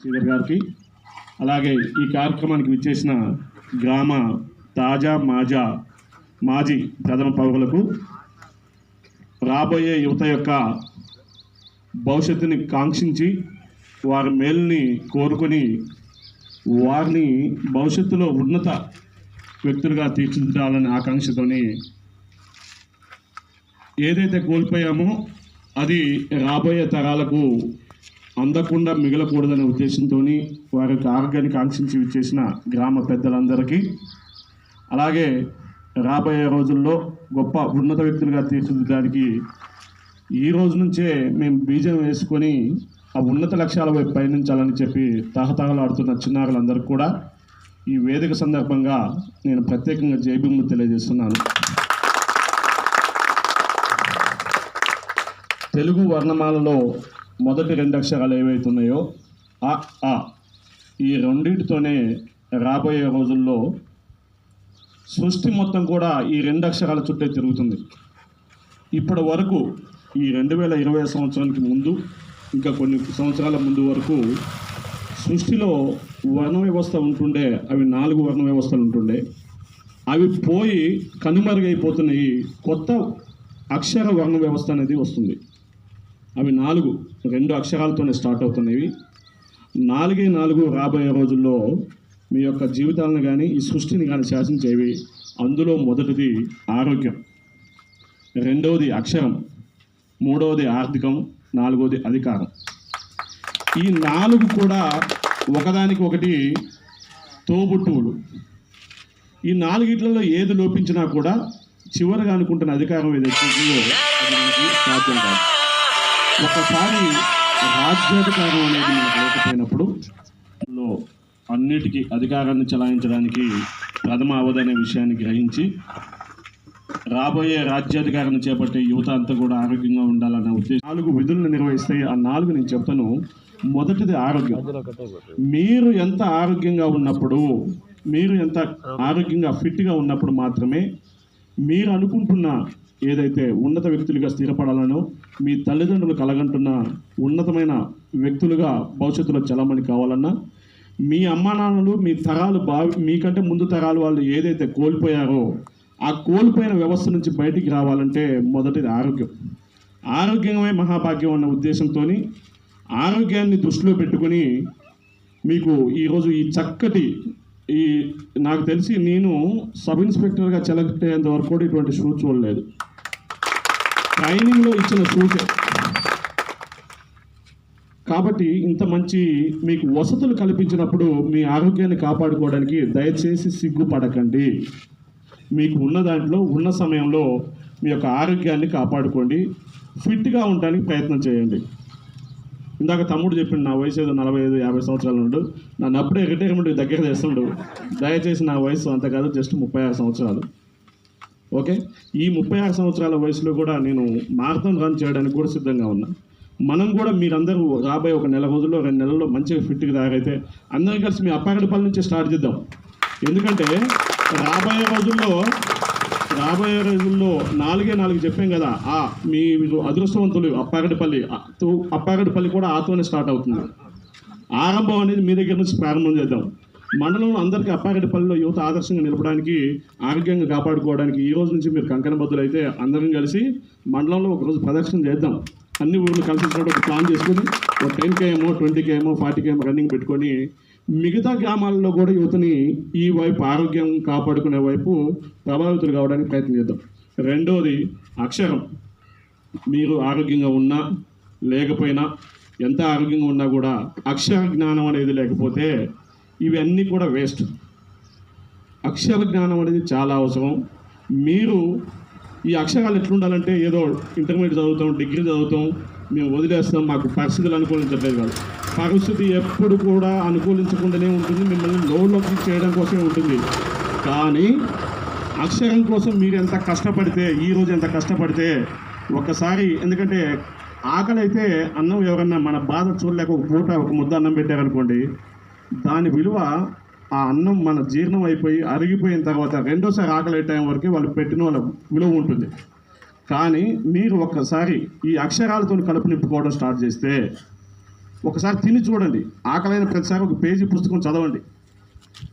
శ్రీధర్ గారికి. అలాగే ఈ కార్యక్రమానికి విచ్చేసిన గ్రామ తాజా మాజా మాజీ ప్రథమ పౌరులకు రాబోయే యువత యొక్క భవిష్యత్తుని కాంక్షించి వారి మేలుని కోరుకొని వారిని భవిష్యత్తులో ఉన్నత వ్యక్తులుగా తీర్చిదిద్దాలనే ఆకాంక్షతోని ఏదైతే కోల్పోయామో అది రాబోయే తరాలకు అందకుండా మిగలకూడదనే ఉద్దేశంతో వారి యొక్క ఆరోగ్యాన్ని ఆంక్షించి చేసిన గ్రామ పెద్దలందరికీ అలాగే రాబోయే రోజుల్లో గొప్ప ఉన్నత వ్యక్తులుగా తీర్చిదిద్దడానికి ఈ రోజు నుంచే మేము బీజం వేసుకొని ఆ ఉన్నత లక్ష్యాల వైపు పయనించాలని చెప్పి తహతహలాడుతున్న చిన్నారులందరికీ కూడా ఈ వేదిక సందర్భంగా నేను ప్రత్యేకంగా జైబింబు తెలియజేస్తున్నాను. తెలుగు వర్ణమాలలో మొదటి రెండు అక్షరాలు ఏవైతున్నాయో ఆ ఆ ఈ రెండింటితోనే రాబోయే రోజుల్లో సృష్టి మొత్తం కూడా ఈ రెండు అక్షరాల చుట్టే తిరుగుతుంది. ఇప్పటి వరకు ఈ రెండు వేల ఇరవై సంవత్సరానికి ముందు ఇంకా కొన్ని సంవత్సరాల ముందు వరకు సృష్టిలో వర్ణ వ్యవస్థ ఉంటుండే అవి నాలుగు వర్ణ వ్యవస్థలు ఉంటుండే. అవి పోయి కనుమరుగైపోతున్నాయి. కొత్త అక్షర వర్ణ వ్యవస్థ అనేది వస్తుంది. అవి నాలుగు రెండు అక్షరాలతోనే స్టార్ట్ అవుతున్నవి. నాలుగే నాలుగు రాబోయే రోజుల్లో మీ యొక్క జీవితాలను కానీ ఈ సృష్టిని కానీ శాసించేవి. అందులో మొదటిది ఆరోగ్యం. రెండవది అక్షరం. మూడవది ఆర్థికం. నాలుగవది అధికారం. ఈ నాలుగు కూడా ఒకదానికి ఒకటి తోబుట్టువులు. ఈ నాలుగిట్లలో ఏది లోపించినా కూడా చివరిగా అనుకుంటున్న అధికారం ఏదైతే అది మనకి సాధ్యం కాదు. ఒకసారి రాజ్యాధికారం అనేది మనకు లేకపోయినప్పుడు లో అన్నిటికీ అధికారాన్ని చలాయించడానికి ప్రథమ అవధనే విషయాన్ని గ్రహించి రాబోయే రాజ్యాధికారాన్ని చేపట్టే యువత అంతా కూడా ఆరోగ్యంగా ఉండాలన్న ఉద్దేశం. నాలుగు విధులను నిర్వహిస్తాయి ఆ నాలుగు నేను చెప్తాను. మొదటిది ఆరోగ్యం. మీరు ఎంత ఆరోగ్యంగా ఉన్నప్పుడు మీరు ఎంత ఆరోగ్యంగా ఫిట్గా ఉన్నప్పుడు మాత్రమే మీరు అనుకుంటున్న ఏదైతే ఉన్నత వ్యక్తులుగా స్థిరపడాలనో మీ తల్లిదండ్రులు కలగంటున్న ఉన్నతమైన వ్యక్తులుగా భవిష్యత్తులో చలమణి కావాలన్నా మీ అమ్మా నాన్నలు మీ తరాలు బావి మీకంటే ముందు తరాలు వాళ్ళు ఏదైతే కోల్పోయారో ఆ కోల్పోయిన వ్యవస్థ నుంచి బయటికి రావాలంటే మొదటిది ఆరోగ్యం. ఆరోగ్యమే మహాభాగ్యం అన్న ఉద్దేశంతో ఆరోగ్యాన్ని దృష్టిలో పెట్టుకొని మీకు ఈరోజు ఈ చక్కటి ఈ నాకు తెలిసి నేను సబ్ ఇన్స్పెక్టర్గా సెలెక్ట్ అయ్యేంత వరకు కూడా ఇటువంటి షూ చూడలేదు. ట్రైనింగ్లో ఇచ్చిన షూసే. కాబట్టి ఇంత మంచి మీకు వసతులు కల్పించినప్పుడు మీ ఆరోగ్యాన్ని కాపాడుకోవడానికి దయచేసి సిగ్గుపడకండి. మీకు ఉన్న దాంట్లో ఉన్న సమయంలో మీ యొక్క ఆరోగ్యాన్ని కాపాడుకోండి. ఫిట్గా ఉండడానికి ప్రయత్నం చేయండి. ఇందాక తమ్ముడు చెప్పిండు నా వయసు ఏదో నలభై ఐదు యాభై సంవత్సరాలు ఉండు. నన్ను అప్పుడే రిటైర్మెంట్ దగ్గర చేస్తుండు దయచేసి నా వయసు అంత కాదు జస్ట్ ముప్పై ఆరు సంవత్సరాలు. ఓకే? ఈ ముప్పై ఆరు సంవత్సరాల వయసులో కూడా నేను మారథాన్ రన్ చేయడానికి కూడా సిద్ధంగా ఉన్నా. మనం కూడా మీరందరూ రాబోయే ఒక నెల రోజుల్లో రెండు నెలల్లో మంచిగా ఫిట్గా తయారైతే అందరం కలిసి మీ అప్పాగడపల్లి నుంచి స్టార్ట్ చేద్దాం. ఎందుకంటే రాబోయే రోజుల్లో రాబోయే రోజుల్లో నాలుగే నాలుగు చెప్పాం కదా ఆ మీ మీరు అదృష్టవంతులు అప్పాగడిపల్లి అప్పాగడిపల్లి తో- కూడా ఆతోనే స్టార్ట్ అవుతుంది. ఆరంభం అనేది మీ దగ్గర నుంచి ప్రారంభం చేద్దాం. మండలంలో అందరికీ అప్పాగడిపల్లిలో యువత ఆదర్శంగా నిలపడానికి ఆరోగ్యంగా కాపాడుకోవడానికి ఈ రోజు నుంచి మీరు కంకణబద్దులు అయితే అందరం కలిసి మండలంలో ఒక రోజు ప్రదర్శన చేద్దాం. అన్ని ఊర్లు కలిసి ఒక ప్లాన్ చేసుకొని ఒక టెన్ కేఎమో ట్వంటీ కేఎమో ఫార్టీ కేఎమో రన్నింగ్ పెట్టుకొని మిగతా గ్రామాల్లో కూడా యువతని ఈ వైపు ఆరోగ్యం కాపాడుకునే వైపు ప్రభావితులు కావడానికి ప్రయత్నం చేద్దాం. రెండోది అక్షరం. మీరు ఆరోగ్యంగా ఉన్నా లేకపోయినా ఎంత ఆరోగ్యంగా ఉన్నా కూడా అక్షర జ్ఞానం అనేది లేకపోతే ఇవన్నీ కూడా వేస్ట్. అక్షర జ్ఞానం అనేది చాలా అవసరం. మీరు ఈ అక్షరాలు ఎట్లుండాలంటే ఏదో ఇంటర్మీడియట్ చదువుతాం డిగ్రీ చదువుతాం మేము వదిలేస్తాం మాకు పరిస్థితులు అనుకూలించట్లేదు కాదు. పరిస్థితి ఎప్పుడు కూడా అనుకూలించకుండానే ఉంటుంది. మిమ్మల్ని లోలోకి చేయడం కోసమే ఉంటుంది. కానీ అక్షరం కోసం మీరు ఎంత కష్టపడితే ఈ ఎంత కష్టపడితే ఒక్కసారి ఎందుకంటే ఆకలి అయితే అన్నం ఎవరన్నా మన బాధ చూడలేక ఒక పూట ఒక ముద్ద అన్నం పెట్టారనుకోండి దాని విలువ ఆ అన్నం మన జీర్ణం అయిపోయి అరిగిపోయిన తర్వాత రెండోసారి ఆకలి టైం వరకు వాళ్ళు పెట్టిన వాళ్ళ విలువ ఉంటుంది. కానీ మీరు ఒక్కసారి ఈ అక్షరాలతో కలుపు నింపుకోవడం స్టార్ట్ చేస్తే ఒకసారి తిని చూడండి. ఆకలైన ప్రతిసారి ఒక పేజీ పుస్తకం చదవండి.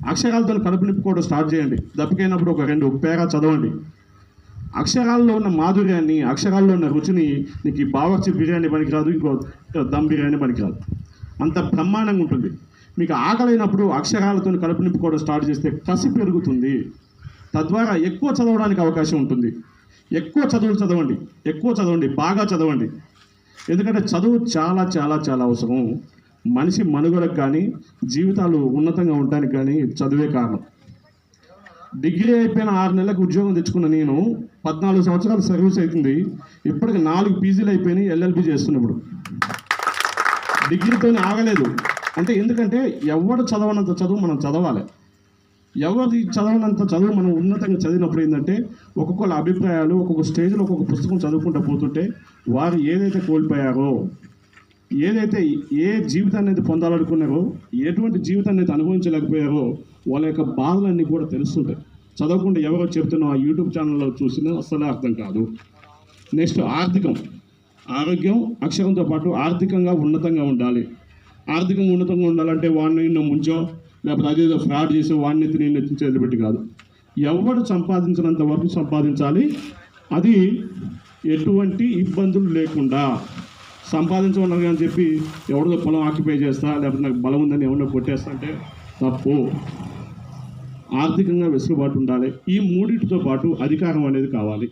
అక్షరాలతో కడుపు నింపుకోవడం స్టార్ట్ చేయండి. దప్పికైనప్పుడు ఒక రెండు పేరా చదవండి. అక్షరాల్లో ఉన్న మాధుర్యాన్ని అక్షరాల్లో ఉన్న రుచిని నీకు ఈ బావర్చి బిర్యానీ పనికిరాదు ఇంకో దమ్ బిర్యానీ పనికిరాదు. అంత బ్రహ్మాండంగా ఉంటుంది. మీకు ఆకలైనప్పుడు అక్షరాలతో కడుపు నింపుకోవడం స్టార్ట్ చేస్తే కసి పెరుగుతుంది. తద్వారా ఎక్కువ చదవడానికి అవకాశం ఉంటుంది. ఎక్కువ చదువులు చదవండి. ఎక్కువ చదవండి. బాగా చదవండి. ఎందుకంటే చదువు చాలా చాలా చాలా అవసరం. మనిషి మనుగడకు కానీ జీవితాలు ఉన్నతంగా ఉండడానికి కానీ చదువే కారణం. డిగ్రీ అయిపోయిన ఆరు నెలలకు ఉద్యోగం తెచ్చుకున్న నేను పద్నాలుగు సంవత్సరాలు సర్వీస్ అవుతుంది. ఇప్పటికి నాలుగు పీజీలు అయిపోయినాయి ఎల్ఎల్బి చేస్తున్నప్పుడు డిగ్రీతో ఆగలేదు. అంటే ఎందుకంటే ఎవడు చదవనంత చదువు మనం చదవాలి. ఎవరి చదవనంత చదువు మనం ఉన్నతంగా చదివినప్పుడు ఏంటంటే ఒక్కొక్కళ్ళ అభిప్రాయాలు ఒక్కొక్క స్టేజ్లో ఒక్కొక్క పుస్తకం చదువుకుంటూ పోతుంటే వారు ఏదైతే కోల్పోయారో ఏదైతే ఏ జీవితాన్ని అయితే పొందాలనుకున్నారో ఎటువంటి జీవితాన్ని అయితే అనుభవించలేకపోయారో వాళ్ళ యొక్క బాధలన్నీ కూడా తెలుస్తుంటాయి. చదవకుండా ఎవరో చెప్తున్నా ఆ యూట్యూబ్ ఛానల్లో చూసినా అస్సలే అర్థం కాదు. నెక్స్ట్ ఆర్థికం. ఆరోగ్యం అక్షరంతో పాటు ఆర్థికంగా ఉన్నతంగా ఉండాలి. ఆర్థికంగా ఉన్నతంగా ఉండాలంటే వాడిని ముంచో. లేకపోతే అదేదో ఫ్రాడ్ చేసి వాడిని ఎత్తి నేను ఎత్తించేది పెట్టి కాదు. ఎవడు సంపాదించినంత వరకు సంపాదించాలి. అది ఎటువంటి ఇబ్బందులు లేకుండా. సంపాదించమన్నారు అని చెప్పి ఎవరిదో పొలం ఆక్యుపై చేస్తా లేకపోతే నాకు బలం ఉందని ఎవరినో కొట్టేస్తా అంటే తప్పు. ఆర్థికంగా వెసులుబాటు ఉండాలి. ఈ మూడింటితో పాటు అధికారం అనేది కావాలి.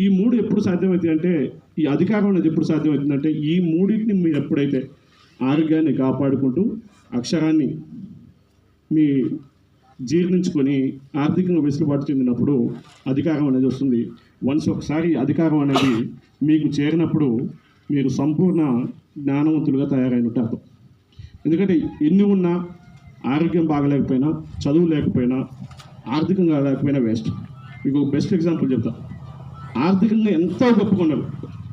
ఈ మూడు ఎప్పుడు సాధ్యమవుతుంది అంటే ఈ అధికారం అనేది ఎప్పుడు సాధ్యమవుతుందంటే ఈ మూడింటిని మీరు ఎప్పుడైతే ఆరోగ్యాన్ని కాపాడుకుంటూ అక్షరాన్ని మీ జీర్ణించుకొని ఆర్థికంగా వెసులుబాటు చెందినప్పుడు అధికారం అనేది వస్తుంది. వన్స్ ఒకసారి అధికారం అనేది మీకు చేరినప్పుడు మీరు సంపూర్ణ జ్ఞానవంతులుగా తయారైనట్టు అర్థం. ఎందుకంటే ఎన్ని ఉన్నా ఆరోగ్యం బాగలేకపోయినా చదువు లేకపోయినా ఆర్థికంగా లేకపోయినా వేస్ట్. మీకు బెస్ట్ ఎగ్జాంపుల్ చెప్తా. ఆర్థికంగా ఎంతో గొప్పకున్నారు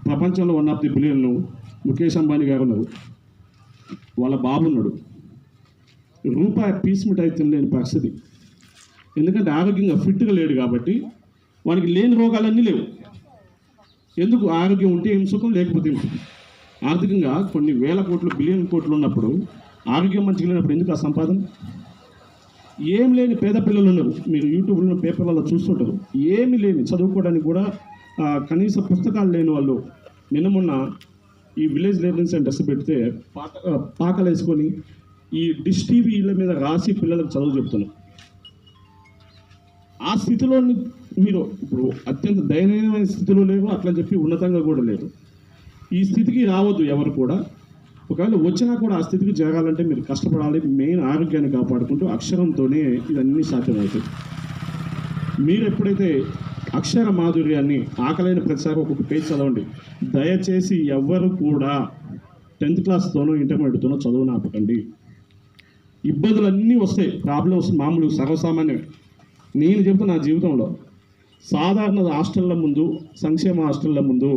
ప్రపంచంలో వన్ ఆఫ్ ది బిలియన్లు ముఖేష్ అంబానీ గారు ఉన్నారు. వాళ్ళ బాబు ఉన్నాడు. రూపాయి పీస్ మిఠాయి తినలేని పరిస్థితి. ఎందుకంటే ఆరోగ్యంగా ఫిట్గా లేడు కాబట్టి వానికి లేని రోగాలన్నీ లేవు. ఎందుకు? ఆరోగ్యం ఉంటే ఏం సుఖం లేకపోతే ఏం సుఖం? ఆర్థికంగా కొన్ని వేల కోట్లు బిలియన్ కోట్లు ఉన్నప్పుడు ఆరోగ్యం మంచిగా లేనప్పుడు ఎందుకు ఆ సంపాదన? ఏం లేని పేద పిల్లలు ఉన్నారు. మీరు యూట్యూబ్లో పేపర్లలో చూస్తుంటారు. ఏమి లేని చదువుకోవడానికి కూడా కనీస పుస్తకాలు లేని వాళ్ళు నిన్న మొన్న ఈ విలేజ్ లెర్నింగ్ సెంటర్స్ పెడితే పాక పాకలు వేసుకొని ఈ డిష్ టీవీల మీద రాసి పిల్లలకు చదువు చెప్తున్నాం ఆ స్థితిలో మీరు ఇప్పుడు అత్యంత దయనీయమైన స్థితిలో లేవు అట్లా చెప్పి ఉన్నతంగా కూడా లేదు ఈ స్థితికి రావద్దు ఎవరు కూడా. ఒకవేళ వచ్చినా కూడా ఆ స్థితికి జరగాలంటే మీరు కష్టపడాలి మెయిన్ ఆరోగ్యాన్ని కాపాడుకుంటూ అక్షరంతోనే ఇదన్నీ సాధ్యమవుతాయి. మీరు ఎప్పుడైతే అక్షర మాధుర్యాన్ని ఆకలైన ప్రతిసారి ఒక్కొక్క పేజ్ చదవండి. దయచేసి ఎవ్వరు కూడా టెన్త్ క్లాస్తోనో ఇంటర్మీడియట్తోనో చదువు నాపకండి ఇబ్బందులు అన్నీ వస్తాయి. ప్రాబ్లమ్స్ మామూలు సర్వసామాన్యం. నేను చెప్తున్నా నా జీవితంలో సాధారణ హాస్టళ్ళ ముందు సంక్షేమ హాస్టళ్ళ ముందు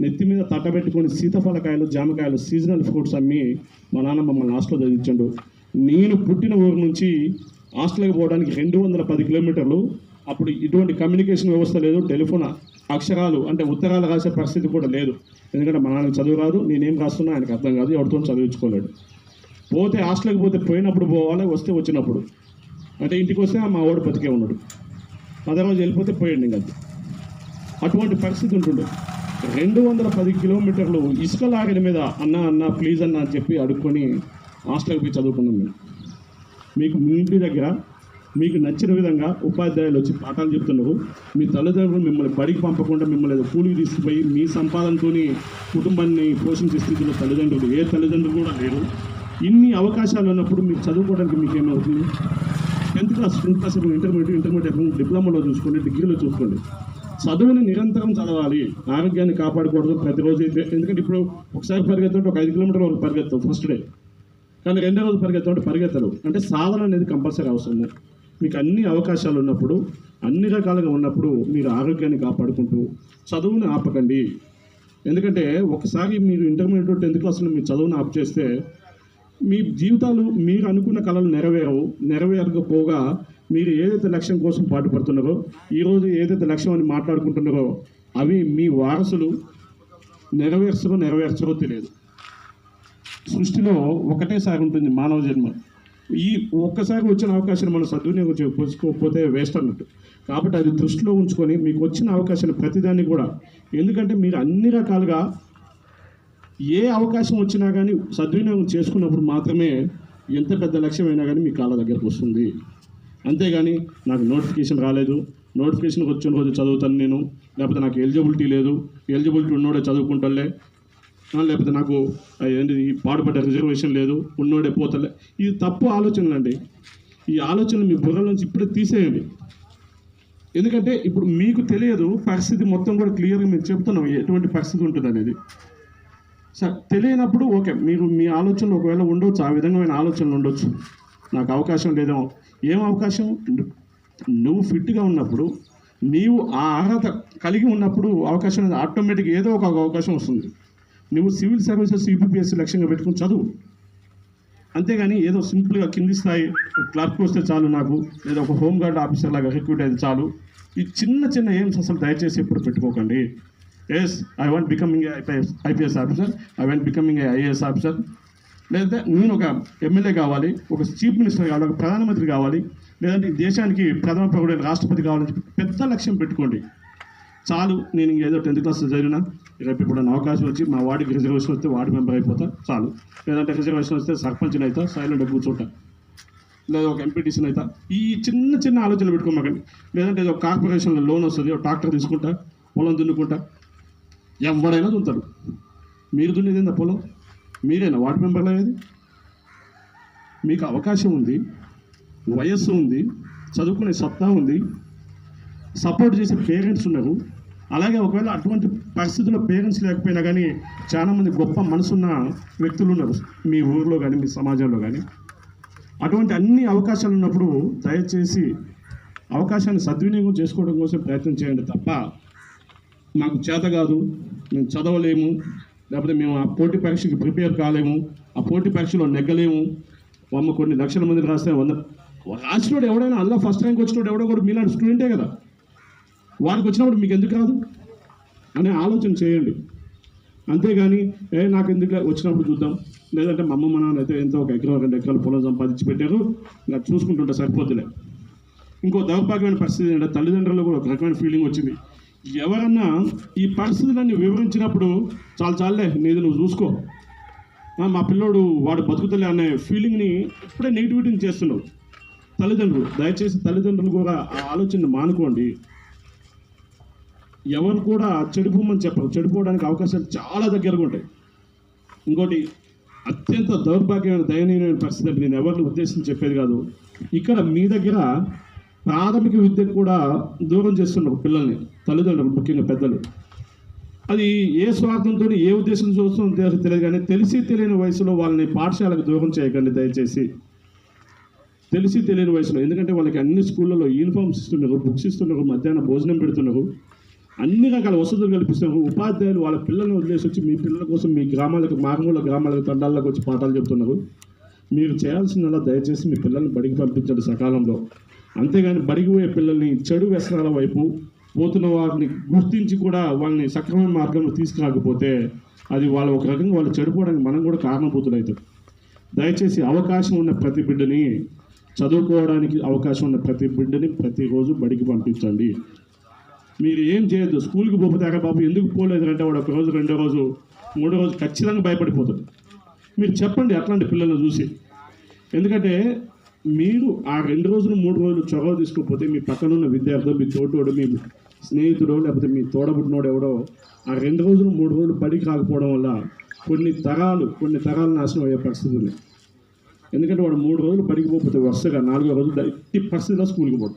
నెత్తి మీద తట్టబెట్టుకొని సీతాఫలకాయలు జామకాయలు సీజనల్ ఫ్రూట్స్ అమ్మి మా నాన్న మమ్మల్ని హాస్టల్ చదివించాడు. నేను పుట్టిన ఊరు నుంచి హాస్టల్కి పోవడానికి రెండు వందల పది కిలోమీటర్లు అప్పుడు ఇటువంటి కమ్యూనికేషన్ వ్యవస్థ లేదు టెలిఫోన్ అక్షరాలు అంటే ఉత్తరాలు రాసే పరిస్థితి కూడా లేదు. ఎందుకంటే మా నాన్నకి చదువు రాదు నేనేం రాస్తున్నా ఆయనకు అర్థం కాదు ఎవరితో చదివించుకోలేడు. పోతే హాస్టల్కి పోతే పోయినప్పుడు పోవాలి వస్తే వచ్చినప్పుడు. అంటే ఇంటికి వస్తే మా వాడు బతికే ఉన్నాడు. అదే రోజు వెళ్ళిపోతే పోయండి ఇంకా అటువంటి పరిస్థితి ఉంటుండే. రెండు వందల పది కిలోమీటర్లు ఇసుక లాగిన మీద అన్న అన్న ప్లీజ్ అన్న అని చెప్పి అడుక్కొని హాస్టల్కి పోయి చదువుకున్నాం మేము. మీకు మీ ఇంటి దగ్గర మీకు నచ్చిన విధంగా ఉపాధ్యాయులు వచ్చి పాఠాలు చెప్తున్నారు. మీ తల్లిదండ్రులు మిమ్మల్ని బడికి పంపకుండా మిమ్మల్ని ఏదో కూలికి తీసుకుపోయి మీ సంపాదనతోని కుటుంబాన్ని పోషించే స్థితిలో తల్లిదండ్రులు ఏ తల్లిదండ్రులు కూడా లేరు. ఇన్ని అవకాశాలు ఉన్నప్పుడు మీరు చదువుకోవడానికి మీకు ఏమవుతుంది? Tenth class tenth class intermediate intermediate డిప్లొమాలో చూసుకోండి డిగ్రీలో చూసుకోండి. చదువుని నిరంతరం చదవాలి. ఆరోగ్యాన్ని కాపాడుకోవడం ప్రతిరోజు అయితే. ఎందుకంటే ఇప్పుడు ఒకసారి పరిగెత్తుంటే ఒక ఐదు కిలోమీటర్ల వరకు పరిగెత్తాం ఫస్ట్ డే. కానీ రెండో రోజు పరిగెత్తుంటే పరిగెత్తరు. అంటే సాధన అనేది కంపల్సరీ అవసరం మీకు అన్ని అవకాశాలు ఉన్నప్పుడు అన్ని రకాలుగా ఉన్నప్పుడు మీరు ఆరోగ్యాన్ని కాపాడుకుంటూ చదువుని ఆపకండి. ఎందుకంటే ఒకసారి మీరు ఇంటర్మీడియట్ టెన్త్ క్లాస్లో మీ చదువును ఆప్ చేస్తే మీ జీవితాలు మీరు అనుకున్న కళలు నెరవేరవు నెరవేరకపోగా మీరు ఏదైతే లక్ష్యం కోసం పాటుపడుతున్నారో ఈరోజు ఏదైతే లక్ష్యం అని మాట్లాడుకుంటున్నారో అవి మీ వారసులు నెరవేర్చరో నెరవేర్చరో తెలియదు. సృష్టిలో ఒకటేసారి ఉంటుంది మానవ జన్మ. ఈ ఒక్కసారి వచ్చిన అవకాశాన్ని మనం సద్వినియోగం చేసుకోకపోతే వేస్ట్ అన్నట్టు. కాబట్టి అది దృష్టిలో ఉంచుకొని మీకు వచ్చిన అవకాశాన్ని ప్రతిదాన్ని కూడా ఎందుకంటే మీరు అన్ని రకాలుగా ఏ అవకాశం వచ్చినా కానీ సద్వినియోగం చేసుకున్నప్పుడు మాత్రమే ఎంత పెద్ద లక్ష్యమైనా కానీ మీ కాళ్ళ దగ్గరకు వస్తుంది. అంతేగాని నాకు నోటిఫికేషన్ రాలేదు. నోటిఫికేషన్ వచ్చిన రోజు చదువుతాను నేను. లేకపోతే నాకు ఎలిజిబిలిటీ లేదు. ఎలిజిబిలిటీ ఉన్నోడే చదువుకుంటాలే లేకపోతే నాకు ఏంటి పాడుపడ్డ రిజర్వేషన్ లేదు ఉన్నోడే పోతలే. ఇది తప్పు ఆలోచనలు అండి ఈ ఆలోచనలు మీ బుర్ర నుంచి ఇప్పుడే తీసేయండి. ఎందుకంటే ఇప్పుడు మీకు తెలియదు పరిస్థితి మొత్తం కూడా క్లియర్గా మేము చెప్తున్నాం ఎటువంటి పరిస్థితి ఉంటుంది అనేది సార్ తెలియనప్పుడు ఓకే మీరు మీ ఆలోచనలు ఒకవేళ ఉండొచ్చు ఆ విధంగా ఆలోచనలు ఉండొచ్చు. నాకు అవకాశం లేదేమో. ఏం అవకాశం? నువ్వు ఫిట్గా ఉన్నప్పుడు నీవు ఆ అర్హత కలిగి ఉన్నప్పుడు అవకాశం అనేది ఆటోమేటిక్ ఏదో ఒక అవకాశం వస్తుంది. నువ్వు సివిల్ సర్వీసెస్ యూపీఎస్ లక్ష్యంగా పెట్టుకుని చదువు. అంతేగాని ఏదో సింపుల్గా కింది స్థాయి క్లర్క్ వస్తే చాలు నాకు లేదా ఒక హోంగార్డ్ ఆఫీసర్ లాగా రిక్రూట్ అయితే చాలు. ఈ చిన్న చిన్న ఎయిమ్స్ అసలు దయచేసి ఎప్పుడు పెట్టుకోకండి. Yes I want becoming IPS IPS officer I want becoming a IAS officer లేదంటే నేను ఒక ఎమ్మెల్యే కావాలి ఒక చీఫ్ మినిస్టర్ కావాలి ఒక ప్రధానమంత్రి కావాలి లేదంటే దేశానికి ప్రథమ పౌరుడైన రాష్ట్రపతి కావాలని పెద్ద లక్ష్యం పెట్టుకోండి. చాలు నేను ఇంకేదో టెన్త్ క్లాస్ చదివినా రేపు ఇప్పుడు అవకాశం వచ్చి మా వార్డుకి రిజర్వేషన్ వస్తే వార్డు మెంబర్ అయిపోతా చాలు. లేదంటే రిజర్వేషన్ వస్తే సర్పంచ్ని అవుతా సైలెంట్ కూర్చుంటా. లేదా ఒక ఎంపీటీసీని అవుతా ఈ చిన్న చిన్న ఆలోచనలు పెట్టుకోమాకండి లేదంటే ఏదో కార్పొరేషన్లో లోన్ వస్తుంది ఒక ట్రాక్టర్ తీసుకుంటా పొలం దున్నుకుంటా ఎవడైనా దున్నుతాడు. మీరు దున్నేది పొలం? మీరేనా? వార్డు మెంబర్లు అనేది మీకు అవకాశం ఉంది వయస్సు ఉంది చదువుకునే సత్తా ఉంది సపోర్ట్ చేసే పేరెంట్స్ ఉన్నారు అలాగే ఒకవేళ అటువంటి పరిస్థితుల్లో పేరెంట్స్ లేకపోయినా కానీ చాలామంది గొప్ప మనసున్న వ్యక్తులు ఉన్నారు. మీ ఊర్లో కానీ మీ సమాజంలో కానీ. అటువంటి అన్ని అవకాశాలు ఉన్నప్పుడు దయచేసి అవకాశాన్ని సద్వినియోగం చేసుకోవడం కోసం ప్రయత్నం చేయండి తప్ప మాకు చేత కాదు. మేము చదవలేము. లేకపోతే మేము ఆ పోటీ పరీక్షకి ప్రిపేర్ కాలేము. ఆ పోటీ పరీక్షలో నెగ్గలేము. అమ్మ కొన్ని లక్షల మంది రాస్తే వంద రాసినోడు ఎవడైనా అందులో ఫస్ట్ ర్యాంక్ వచ్చినోడు ఎవడో కూడా మీలాంటి స్టూడెంటే కదా. వారికి వచ్చినప్పుడు మీకు ఎందుకు కాదు అనే ఆలోచన చేయండి. అంతేగాని ఏ నాకు ఎందుకు వచ్చినప్పుడు చూద్దాం. లేదంటే మా అమ్మ మా నాన్న అయితే ఎంతో ఒక ఎకరం రెండు ఎకరాలు పొలం సంపాదించి పెట్టారు. ఇంకా చూసుకుంటుంటే సరిపోతులే ఇంకో దౌర్భాగ్యమైన పరిస్థితి ఏంటంటే తల్లిదండ్రులు కూడా ఒక రకమైన ఫీలింగ్ వచ్చింది. ఎవరన్నా ఈ పరిస్థితులన్నీ వివరించినప్పుడు చాలు చాలే నీది నువ్వు చూసుకో. మా పిల్లోడు వాడు బతుకుతలే అనే ఫీలింగ్ని ఇప్పుడే నెగిటివిటీని చేస్తున్నావు తల్లిదండ్రులు దయచేసి తల్లిదండ్రులు కూడా ఆ ఆలోచన మానుకోండి. ఎవరు కూడా చెడిపోమని చెప్పరు. చెడిపోవడానికి అవకాశాలు చాలా దగ్గరగా ఉంటాయి. ఇంకోటి అత్యంత దౌర్భాగ్యమైన దయనీయమైన పరిస్థితి అంటే నేను ఎవరిని ఉద్దేశించి చెప్పేది కాదు. ఇక్కడ మీ దగ్గర ప్రాథమిక విద్యకు కూడా దూరం చేస్తున్నారు పిల్లల్ని తల్లిదండ్రులు ముఖ్యంగా పెద్దలు. అది ఏ స్వార్థంతో ఏ ఉద్దేశం చూస్తుందో తెలియదు కానీ తెలిసి తెలియని వయసులో వాళ్ళని పాఠశాలకు దూరం చేయకండి దయచేసి. తెలిసి తెలియని వయసులో ఎందుకంటే వాళ్ళకి అన్ని స్కూళ్ళలో యూనిఫామ్స్ ఇస్తున్నారు బుక్స్ ఇస్తున్నారు మధ్యాహ్నం భోజనం పెడుతున్నారు. అన్ని రకాల వసతులు కల్పిస్తున్నారు ఉపాధ్యాయులు వాళ్ళ పిల్లల్ని వదిలేసి వచ్చి మీ పిల్లల కోసం మీ గ్రామాలకు మారుమూల గ్రామాలకు తండాలకు వచ్చి పాఠాలు చెప్తున్నారు. మీరు చేయాల్సిందల్లా దయచేసి మీ పిల్లల్ని బడికి పంపించండి సకాలంలో. అంతేగాని బడికి పోయే పిల్లల్ని చెడు వ్యసనాల వైపు పోతున్న వారిని గుర్తించి కూడా వాళ్ళని సక్రమ మార్గంలో తీసుకురాకపోతే అది వాళ్ళు ఒక రకంగా వాళ్ళు చెడిపోవడానికి మనం కూడా కారణభూతులవుతాం దయచేసి అవకాశం ఉన్న ప్రతి బిడ్డని చదువుకోవడానికి అవకాశం ఉన్న ప్రతి బిడ్డని ప్రతిరోజు బడికి పంపించండి. మీరు ఏం చేయొద్దు స్కూల్కి పోతే బాబు ఎందుకు పోలేదు అంటే వాడు ఒక రోజు రెండో రోజు మూడో రోజు ఖచ్చితంగా భయపడిపోతుంది మీరు చెప్పండి అట్లాంటి పిల్లల్ని చూసి. ఎందుకంటే మీరు ఆ రెండు రోజులు మూడు రోజులు చొరవ తీసుకోకపోతే మీ పక్కన ఉన్న విద్యార్థులు మీ తోటోడు మీ స్నేహితుడో లేకపోతే మీ తోడబుట్టినోడు ఎవడో ఆ రెండు రోజులు మూడు రోజులు పడికి రాకపోవడం వల్ల కొన్ని తరాలు కొన్ని తరాలు నాశనం అయ్యే పరిస్థితి ఉంది. ఎందుకంటే వాడు మూడు రోజులు పడికి పోకపోతే వరుసగా నాలుగో రోజు ఎట్టి పరిస్థితిలో స్కూల్కి పోడు.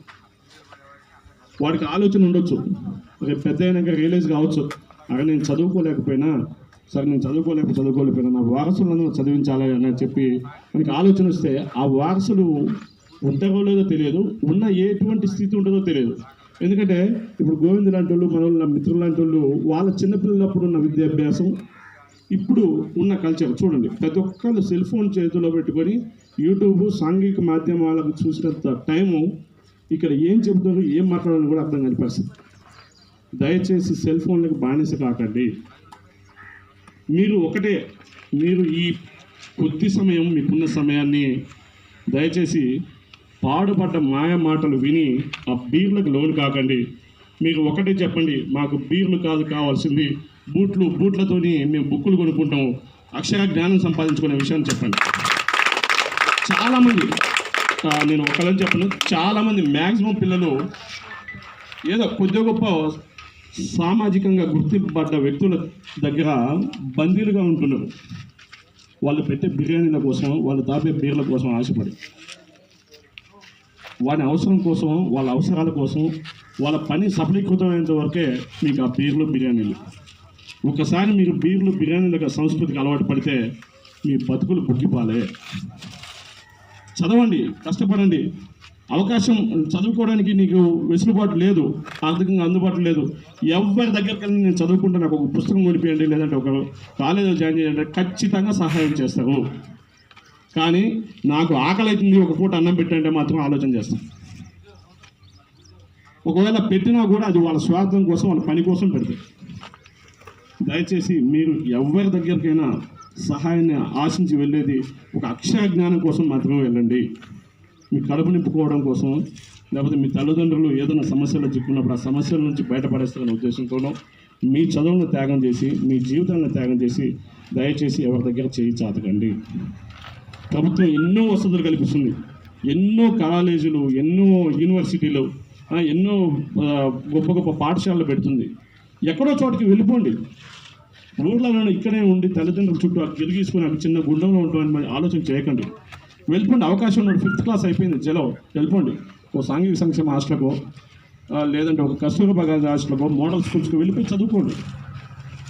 వాడికి ఆలోచన ఉండొచ్చు. రేపు పెద్ద అయినాక రియలైజ్ కావచ్చు. అక్కడ నేను చదువుకోలేకపోయినా సరే నేను చదువుకోలేక చదువుకోలేకపోయినా నా వారసులను చదివించాలి అని చెప్పి మనకి ఆలోచన వస్తే ఆ వారసులు ఉంటారో లేదో తెలియదు ఉన్న ఎటువంటి స్థితి ఉంటుందో తెలియదు. ఎందుకంటే ఇప్పుడు గోవింద్ లాంటి వాళ్ళు మన వాళ్ళ మిత్రులు లాంటి వాళ్ళు వాళ్ళ చిన్నపిల్లలప్పుడు ఉన్న విద్యాభ్యాసం ఇప్పుడు ఉన్న కల్చర్ చూడండి ప్రతి ఒక్కళ్ళు సెల్ ఫోన్ చేతిలో పెట్టుకొని యూట్యూబ్ సాంఘిక మాధ్యమాలకు చూసినంత టైము ఇక్కడ ఏం చెబుతారు ఏం మాట్లాడాలని కూడా అర్థం కాని పరిస్థితి. దయచేసి సెల్ ఫోన్లకు బానిస కాకండి. మీరు ఒకటే మీరు ఈ కొద్ది సమయం మీకున్న సమయాన్ని దయచేసి పాడుపడ్డ మాయ మాటలు విని ఆ బీర్లకు లోను కాకండి. మీరు ఒకటే చెప్పండి మాకు బీర్లు కాదు కావాల్సింది బూట్లు బూట్లతోని మేము బుక్కులు కొనుక్కుంటాము. అక్షర జ్ఞానం సంపాదించుకునే విషయాన్ని చెప్పండి. చాలామంది నేను ఒకళ్ళని చెప్పను. చాలామంది మ్యాక్సిమం పిల్లలు ఏదో కొద్ది గొప్ప సామాజికంగా గుర్తింపబడ్డ వ్యక్తుల దగ్గర బందీలుగా ఉంటున్నారు. వాళ్ళు పెట్టే బిర్యానీల కోసం వాళ్ళు తాపే బీర్ల కోసం ఆశపడి. వాని అవసరం కోసం వాళ్ళ అవసరాల కోసం వాళ్ళ పని సఫలీకృతమైనంత వరకే మీకు ఆ బీర్లు బిర్యానీలు. ఒకసారి మీరు బీర్లు బిర్యానీలకు సంస్కృతికి అలవాటు పడితే మీ బతుకులు బుగ్గిపాలే చదవండి కష్టపడండి. అవకాశం చదువుకోవడానికి నీకు వెసులుబాటు లేదు ఆర్థికంగా అందుబాటు లేదు. ఎవరి దగ్గరికి వెళ్ళి నేను చదువుకుంటే నాకు ఒక పుస్తకం కొనిపించండి లేదంటే ఒక కాలేజీలో జాయిన్ చేయండి ఖచ్చితంగా సహాయం చేస్తాము కానీ నాకు ఆకలి అవుతుంది ఒక పూట అన్నం పెట్టంటే మాత్రం ఆలోచన చేస్తాం ఒకవేళ పెట్టినా కూడా అది వాళ్ళ స్వార్థం కోసం వాళ్ళ పని కోసం పెడతారు దయచేసి మీరు ఎవరి దగ్గరికైనా సహాయాన్ని ఆశించి వెళ్ళేది ఒక అక్షయ జ్ఞానం కోసం మాత్రమే వెళ్ళండి. మీ కడుపు నింపుకోవడం కోసం లేకపోతే మీ తల్లిదండ్రులు ఏదైనా సమస్యలు చిక్కున్నప్పుడు ఆ సమస్యల నుంచి బయటపడేస్తారనే ఉద్దేశంతోనూ మీ చదువులను త్యాగం చేసి మీ జీవితాలను త్యాగం చేసి దయచేసి ఎవరి దగ్గర చేయి చాతకండి. ప్రభుత్వం ఎన్నో వసతులు కల్పిస్తుంది. ఎన్నో కాలేజీలు ఎన్నో యూనివర్సిటీలు ఎన్నో గొప్ప గొప్ప పాఠశాలలు పెడుతుంది. ఎక్కడో చోటికి వెళ్ళిపోండి. ఊర్లలో ఇక్కడే ఉండి తల్లిదండ్రుల చుట్టూ అటు అక్కడ చిన్న గుండంలో ఉంటామని మరి ఆలోచన చేయకండి. వెళ్ళిపోండి అవకాశం ఉన్నాడు ఫిఫ్త్ క్లాస్ అయిపోయింది జలో. వెళ్ళిపోండి. ఓ సాంఘిక సంక్షేమ హాస్టల్కో లేదంటే ఒక కస్తూర్బా గాంధీ హాస్టల్కో మోడల్ స్కూల్స్కి వెళ్ళిపోయి చదువుకోండి.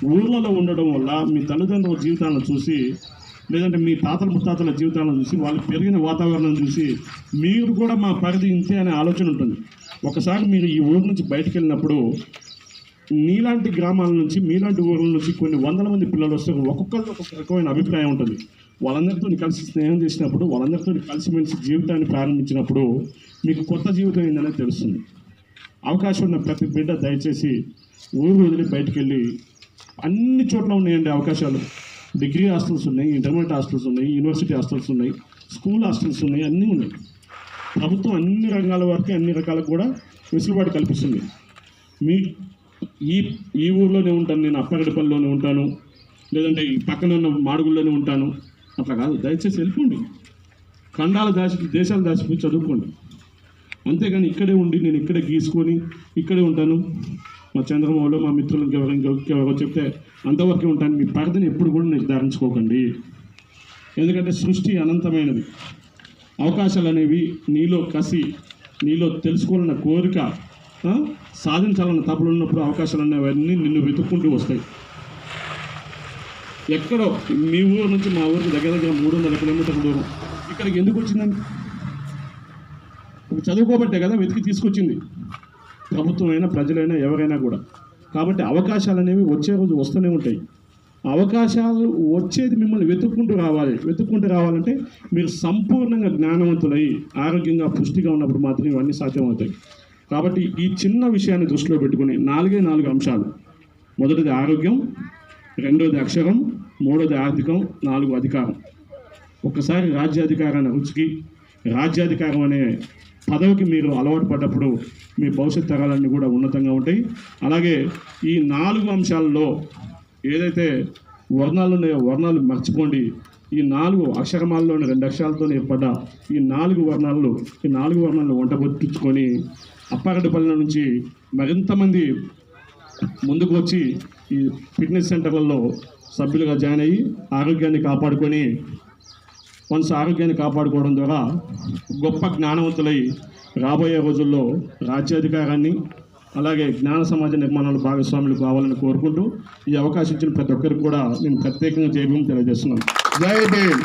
ఊర్లలో ఉండడం వల్ల మీ తల్లిదండ్రుల జీవితాలను చూసి లేదంటే మీ తాతల ముత్తాతల జీవితాలను చూసి వాళ్ళు పెరిగిన వాతావరణం చూసి మీరు కూడా మా పరిధి ఇంతే అనే ఆలోచన ఉంటుంది. ఒకసారి మీరు ఈ ఊరు నుంచి బయటకు వెళ్ళినప్పుడు మీలాంటి గ్రామాల నుంచి మీలాంటి ఊర్ల నుంచి కొన్ని వందల మంది పిల్లలు వస్తే ఒక్కొక్కరికి ఒక్కొక్క రకమైన అభిప్రాయం ఉంటుంది. వాళ్ళందరితో కలిసి స్నేహం చేసినప్పుడు వాళ్ళందరితో కలిసిమెలిసి జీవితాన్ని ప్రారంభించినప్పుడు మీకు కొత్త జీవితం ఏందనేది తెలుస్తుంది. అవకాశం ఉన్న ప్రతి బిడ్డ దయచేసి ఊరు వదిలి బయటికి వెళ్ళి అన్ని చోట్ల ఉన్నాయండి అవకాశాలు. డిగ్రీ హాస్టల్స్ ఉన్నాయి ఇంటర్మీడియట్ హాస్టల్స్ ఉన్నాయి యూనివర్సిటీ హాస్టల్స్ ఉన్నాయి స్కూల్ హాస్టల్స్ ఉన్నాయి అన్నీ ఉన్నాయి. ప్రభుత్వం అన్ని రంగాల వరకు అన్ని రకాలకు కూడా వెసులుబాటు కల్పిస్తుంది. మీ ఈ ఈ ఊర్లోనే ఉంటాను నేను అప్పగడపల్లిలోనే ఉంటాను. లేదంటే ఈ పక్కన ఉన్న మాడుగుల్లోనే ఉంటాను. అట్లా కాదు దయచేసి వెళ్ళిపోండి. ఖండాలు దాచి దేశాలు దాచిపోయి చదువుకోండి. అంతేగాని ఇక్కడే ఉండి నేను ఇక్కడే గీసుకొని ఇక్కడే ఉంటాను. మా చంద్రబాబులో మా మిత్రులు ఇంకెవరు చెప్తే అంతవరకే ఉంటాను. మీ పరిధిని ఎప్పుడు కూడా నిర్ధారించుకోకండి. ఎందుకంటే సృష్టి అనంతమైనది. అవకాశాలు అనేవి నీలో కసి నీలో తెలుసుకోవాలన్న కోరిక సాధించాలన్న తపలు ఉన్నప్పుడు అవకాశాలు అనేవన్నీ నిన్ను వెతుక్కుంటూ వస్తాయి. ఎక్కడో మీ ఊరు నుంచి మా ఊరికి దగ్గర దగ్గర మూడు వందల కిలోమీటర్ల దూరం. ఇక్కడికి ఎందుకు వచ్చిందండి చదువుకోబట్టే కదా వెతికి తీసుకొచ్చింది. ప్రభుత్వమైనా ప్రజలైనా ఎవరైనా కూడా. కాబట్టి అవకాశాలు అనేవి వచ్చే రోజు వస్తూనే ఉంటాయి. అవకాశాలు వచ్చేది మిమ్మల్ని వెతుక్కుంటూ రావాలి. వెతుక్కుంటూ రావాలంటే మీరు సంపూర్ణంగా జ్ఞానవంతులై ఆరోగ్యంగా పుష్టిగా ఉన్నప్పుడు మాత్రమే ఇవన్నీ సాధ్యమవుతాయి. కాబట్టి ఈ చిన్న విషయాన్ని దృష్టిలో పెట్టుకుని నాలుగే నాలుగు అంశాలు. మొదటిది ఆరోగ్యం రెండోది అక్షరం మూడోది ఆర్థికం నాలుగు అధికారం. ఒక్కసారి రాజ్యాధికారాన్ని రుచికి రాజ్యాధికారం అనే పదవికి మీరు అలవాటు పడ్డప్పుడు మీ భవిష్యత్ తరాలన్నీ కూడా ఉన్నతంగా ఉంటాయి. అలాగే ఈ నాలుగు అంశాలలో ఏదైతే వర్ణాలు ఉన్నాయో వర్ణాలు మర్చిపోండి. ఈ నాలుగు అక్షరమాలలోని రెండు అక్షరాలతో ఏర్పడ్డ ఈ నాలుగు వర్ణాలు ఈ నాలుగు వర్ణాలను వంటబొట్టించుకొని అప్పారెడ్డిపల్లి నుంచి మరింతమంది ముందుకు వచ్చి ఈ ఫిట్నెస్ సెంటర్లలో సభ్యులుగా జాయిన్ అయ్యి ఆరోగ్యాన్ని కాపాడుకొని వన్స్ ఆరోగ్యాన్ని కాపాడుకోవడం ద్వారా గొప్ప జ్ఞానవంతులై రాబోయే రోజుల్లో రాజ్యాధికారాన్ని అలాగే జ్ఞాన సమాజ నిర్మాణంలో భాగస్వాములు కావాలని కోరుకుంటూ ఈ అవకాశం ఇచ్చిన ప్రతి ఒక్కరికి కూడా నేను ప్రత్యేకంగా జయభూమి తెలియజేస్తున్నాను. జై భీమ్.